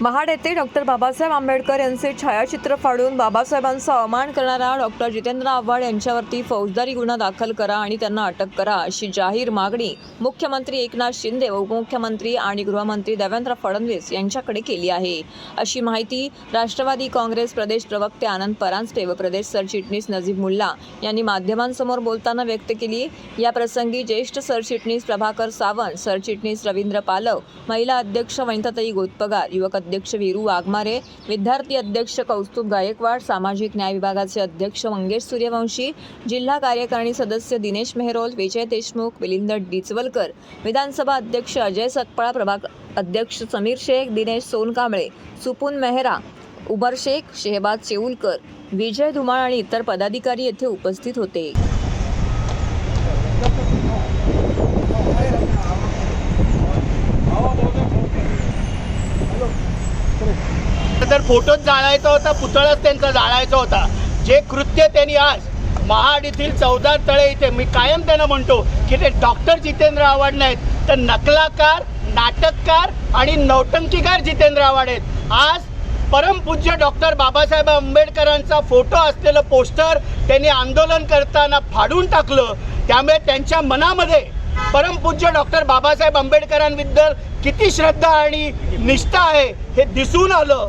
महाड येथे डॉक्टर बाबासाहेब आंबेडकर यांचे छायाचित्र फाडून बाबासाहेबांचा अवमान करणारा डॉक्टर जितेंद्र आव्हाड यांच्यावरती फौजदारी गुन्हा दाखल करा आणि त्यांना अटक करा अशी जाहीर मागणी मुख्यमंत्री एकनाथ शिंदे उपमुख्यमंत्री आणि गृहमंत्री देवेंद्र फडणवीस यांच्याकडे केली आहे. अशी माहिती राष्ट्रवादी काँग्रेस प्रदेश प्रवक्ते आनंद परांजपे व प्रदेश सरचिटणीस नजीब मुल्ला यांनी माध्यमांसमोर बोलताना व्यक्त केली. या प्रसंगी ज्येष्ठ सरचिटणीस प्रभाकर सावंत सरचिटणीस रवींद्र पालव महिला अध्यक्ष वनिताताई गोतपगार युवक अध्यक्ष वीरू वाघमारे विद्यार्थी अध्यक्ष कौस्तुभ गायकवाड सामाजिक न्याय विभागाचे अध्यक्ष मंगेश सूर्यवंशी जिल्हा कार्यकारिणी सदस्य दिनेश मेहरोल विजय देशमुख मिलिंद डिचवलकर विधानसभा अध्यक्ष अजय सकपाळ प्रभाग अध्यक्ष समीर शेख दिनेश सोनकांबळे सुपून मेहरा उमर शेख शेहबाज चेऊलकर विजय धुमाळ आणि इतर पदाधिकारी येथे उपस्थित होते. तर फोटोच जाळायचा होता पुतळाच त्यांचा जाळायचा होता. जे कृत्य त्यांनी आज महाड येथील चौदा तळे इथे मी कायम त्यांना म्हणतो की ते डॉक्टर जितेंद्र आव्हाड नाहीत तर नकलाकार नाटककार आणि नौटंकीकार जितेंद्र आव्हाड आहेत. आज परमपूज्य डॉक्टर बाबासाहेब आंबेडकरांचा फोटो असलेलं पोस्टर त्यांनी आंदोलन करताना फाडून टाकलं. त्यामुळे त्यांच्या मनामध्ये परमपूज्य डॉक्टर बाबासाहेब आंबेडकरांबद्दल किती श्रद्धा आणि निष्ठा आहे हे दिसून आलं.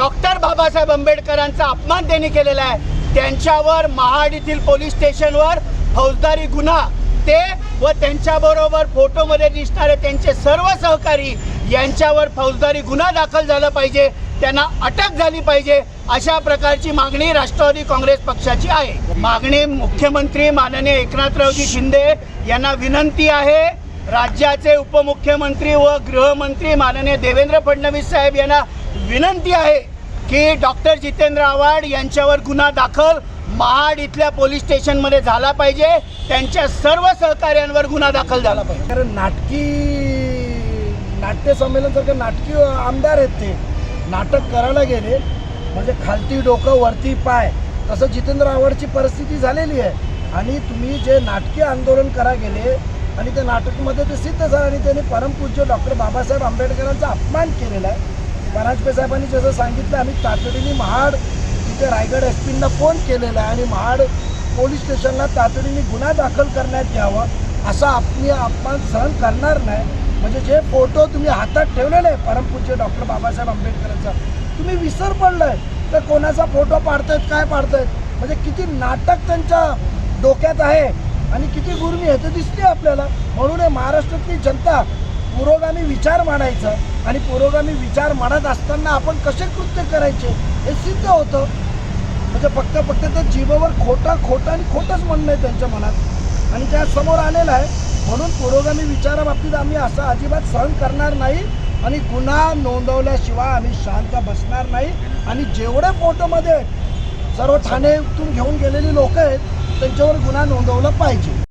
डॉक्टर बाबासाहेब आंबेडकरांचा अपमान त्यांनी केलेला आहे. त्यांच्यावर महाड येथील पोलीस स्टेशनवर फौजदारी गुन्हा ते व त्यांच्याबरोबर फोटोमध्ये दिसणारे त्यांचे सर्व सहकारी यांच्यावर फौजदारी गुन्हा दाखल झाला पाहिजे त्यांना अटक झाली पाहिजे अशा प्रकारची मागणी राष्ट्रवादी काँग्रेस पक्षाची आहे. मागणी मुख्यमंत्री माननीय एकनाथरावजी शिंदे यांना विनंती आहे. राज्याचे उपमुख्यमंत्री व गृहमंत्री माननीय देवेंद्र फडणवीस साहेब यांना विनंती आहे. की डॉक्टर जितेंद्र आव्हाड यांच्यावर गुन्हा दाखल महाड इथल्या पोलीस स्टेशनमध्ये झाला पाहिजे. त्यांच्या सर्व सहकार्यांवर गुन्हा दाखल झाला पाहिजे. कारण नाटकी नाट्य संमेलन सारखे नाटकी आमदार आहेत ते. नाटक करायला गेले म्हणजे खालती डोकं वरती पाय. तसं जितेंद्र आव्हाडची परिस्थिती झालेली आहे. आणि तुम्ही जे नाटकी आंदोलन करा गेले आणि त्या नाटकमध्ये ते सिद्ध झालं आणि त्यांनी परमपूज्य डॉक्टर बाबासाहेब आंबेडकरांचा अपमान केलेला आहे. परांजपे साहेबांनी जसं सांगितलं आम्ही तातडीने महाड तिथे रायगड एस पींना फोन केलेला आहे आणि महाड पोलीस स्टेशनला तातडीने गुन्हा दाखल करण्यात यावा असा आपली अपमान सहन करणार नाही. म्हणजे जे फोटो तुम्ही हातात ठेवलेले आहे परमपूज्य डॉक्टर बाबासाहेब आंबेडकरांचा तुम्ही विसर पडलाय. तर कोणाचा फोटो पाडतायत काय पाडतायत? म्हणजे किती नाटक त्यांच्या डोक्यात आहे आणि किती गुरमी आहे ते दिसते आपल्याला. म्हणून हे महाराष्ट्रातली जनता पुरोगामी विचार मांडायचा आणि पुरोगामी विचार मांडत असताना आपण कसे कृत्य करायचे हे सिद्ध होतं. म्हणजे फक्त फक्त त्या जीवावर खोटं खोटं आणि खोटंच म्हणणं आहे त्यांच्या मनात. आणि त्या समोर आलेलं आहे. म्हणून पुरोगामी विचाराबाबतीत आम्ही असं अजिबात सहन करणार नाही. आणि गुन्हा नोंदवल्याशिवाय आम्ही शांत बसणार नाही. आणि जेवढ्या फोटोमध्ये सर्व ठाणेतून घेऊन गेलेली लोक आहेत त्यांच्यावर गुन्हा नोंदवला पाहिजे.